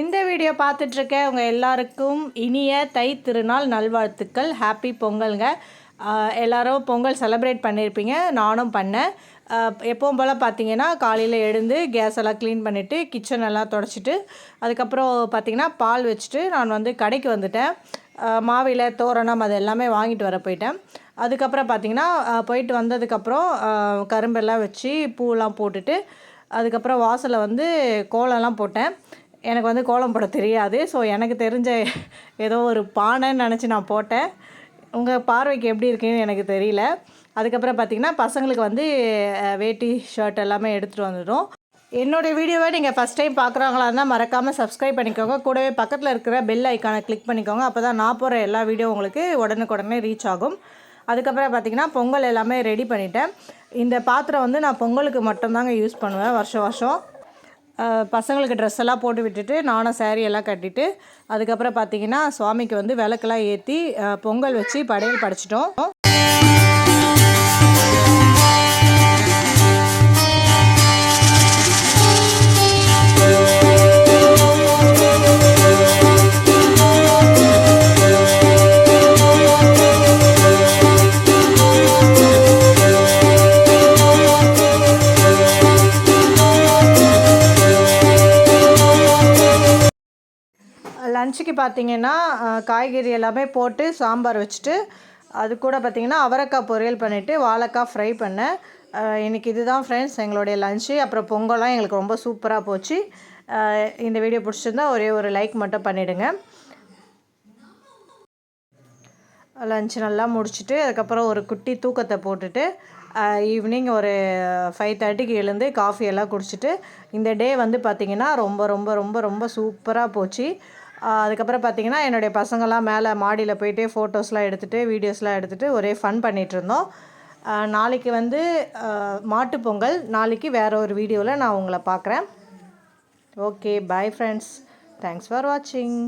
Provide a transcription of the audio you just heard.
இந்த வீடியோ பார்த்துட்ருக்க உங்கள் எல்லாருக்கும் இனிய தை திருநாள் நல்வாழ்த்துக்கள். ஹாப்பி பொங்கலுங்க. எல்லோரும் எல்லாரும் பொங்கல் செலப்ரேட் பண்ணியிருப்பீங்க நானும் பண்ணேன். எப்போவும் எப்பவும் போல் பார்த்தீங்கன்னா காலையில் எழுந்து கேஸ் எல்லாம் க்ளீன் பண்ணிவிட்டு கிச்சன் எல்லாம் தொடச்சிட்டு அதுக்கப்புறம் பார்த்திங்கன்னா பால் வச்சுட்டு நான் வந்து கடைக்கு வந்துட்டேன். மாவில தோரணம் அது எல்லாமே வாங்கிட்டு வர போயிட்டேன். அதுக்கப்புறம் பார்த்திங்கன்னா போயிட்டு வந்ததுக்கப்புறம் கரும்பெல்லாம் வச்சு பூவெல்லாம் போட்டுட்டு அதுக்கப்புறம் வாசலில் வந்து கோலம்லாம் போட்டேன். எனக்கு வந்து கோலம் போட தெரியாது. ஸோ எனக்கு தெரிஞ்ச ஏதோ ஒரு பானைன்னு நினச்சி நான் போட்டேன். உங்கள் பார்வைக்கு எப்படி இருக்குன்னு எனக்கு தெரியல. அதுக்கப்புறம் பார்த்திங்கன்னா பசங்களுக்கு வந்து வேட்டி ஷர்ட் எல்லாமே எடுத்துகிட்டு வந்துடும் என்னோடய வீடியோவை நீங்கள் ஃபஸ்ட் டைம் பார்க்குறவங்களா இருந்தால் மறக்காமல் சப்ஸ்கிரைப் பண்ணிக்கோங்க. கூடவே பக்கத்தில் இருக்கிற பெல் ஐக்கானை கிளிக் பண்ணிக்கோங்க. அப்போ தான் நான் போகிற எல்லா வீடியோ உங்களுக்கு உடனுக்குடனே ரீச் ஆகும். அதுக்கப்புறம் பார்த்திங்கன்னா பொங்கல் எல்லாமே ரெடி பண்ணிட்டேன். இந்த பாத்திரம் வந்து நான் பொங்கலுக்கு மட்டும்தாங்க யூஸ் பண்ணுவேன் வருஷம் வருஷம். பசங்களுக்கு ட்ரெஸ் எல்லாம் போட்டு விட்டுட்டு நானும் saree எல்லாம் கட்டிட்டு அதுக்கப்புறம் பார்த்தீங்கன்னா சுவாமிக்கு வந்து விளக்கெல்லாம் ஏற்றி பொங்கல் வச்சு படையல் படைச்சிட்டோம். லஞ்சுக்கு பார்த்தீங்கன்னா காய்கறி எல்லாமே போட்டு சாம்பார் வச்சுட்டு அது கூட பார்த்திங்கன்னா அவரைக்காய் பொரியல் பண்ணிவிட்டு வாழைக்காய் ஃப்ரை பண்ணேன் இன்றைக்கி இதுதான் ஃப்ரெண்ட்ஸ் எங்களுடைய லஞ்சு அப்புறம் பொங்கலாம் எங்களுக்கு ரொம்ப சூப்பராக போச்சு. இந்த வீடியோ பிடிச்சிருந்தா ஒரே ஒரு லைக் மட்டும் பண்ணிவிடுங்க லஞ்ச் நல்லா முடிச்சுட்டு அதுக்கப்புறம் ஒரு குட்டி தூக்கத்தை போட்டுட்டு ஈவினிங் ஒரு ஃபைவ் தேர்ட்டிக்கு எழுந்து காஃபி எல்லாம் குடிச்சிட்டு இந்த டே வந்து பார்த்திங்கன்னா ரொம்ப ரொம்ப ரொம்ப ரொம்ப சூப்பராக போச்சு. அதுக்கப்புறம் பார்த்திங்கன்னா என்னுடைய பசங்கள்லாம் மேலே மாடியில் போயிட்டு ஃபோட்டோஸ்லாம் எடுத்துகிட்டு வீடியோஸ்லாம் எடுத்துகிட்டு ஒரே ஃபன் பண்ணிகிட்டு இருந்தோம் நாளைக்கு வந்து மாட்டுப் பொங்கல். நாளைக்கு வேறு ஒரு வீடியோவில் நான் உங்களை பார்க்குறேன். Okay bye friends thanks for வாட்சிங்